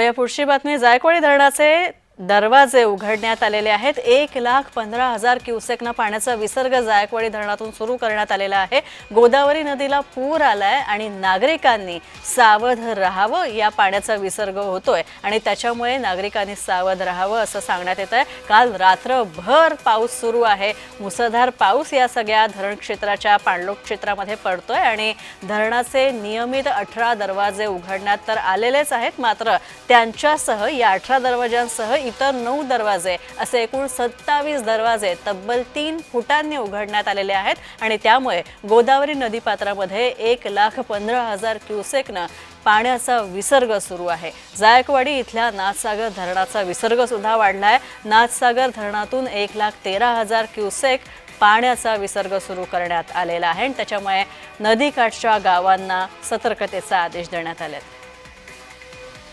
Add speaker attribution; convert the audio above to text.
Speaker 1: या पुढची बातमी जायकवाडी धरणाचे दरवाजे उघडण्यात आलेले आहेत. एक लाख पंधरा हजार क्युसेकनं पाण्याचा विसर्ग जायकवाडी धरणातून सुरू करण्यात आलेला आहे. गोदावरी नदीला पूर आलाय आणि नागरिकांनी सावध राहावं या पाण्याचा विसर्ग होतोय. आणि त्याच्यामुळे नागरिकांनी सावध राहावं असं सांगण्यात येत आहे काल रात्रभर पाऊस सुरू आहे. मुसळधार पाऊस या सगळ्या धरण क्षेत्राच्या पाणलोट क्षेत्रामध्ये पडतोय आणि धरणाचे नियमित अठरा दरवाजे उघडण्यात तर आलेलेच आहेत. मात्र त्यांच्यासह या अठरा दरवाजांसह इतर नऊ दरवाजे असे एकूण सत्तावीस दरवाजे तब्बल तीन फुटांनी उघडण्यात आलेले आहेत. आणि त्यामुळे गोदावरी नदीपात्रामध्ये एक लाख पंधरा हजार क्युसेकनं पाण्याचा विसर्ग सुरू आहे. जायकवाडी इथल्या नाथसागर धरणाचा विसर्ग सुद्धा वाढला आहे नाथसागर धरणातून एक लाख तेरा हजार क्युसेक पाण्याचा विसर्ग सुरू करण्यात आलेला आहे. आणि त्याच्यामुळे नदीकाठच्या गावांना सतर्कतेचा आदेश देण्यात आले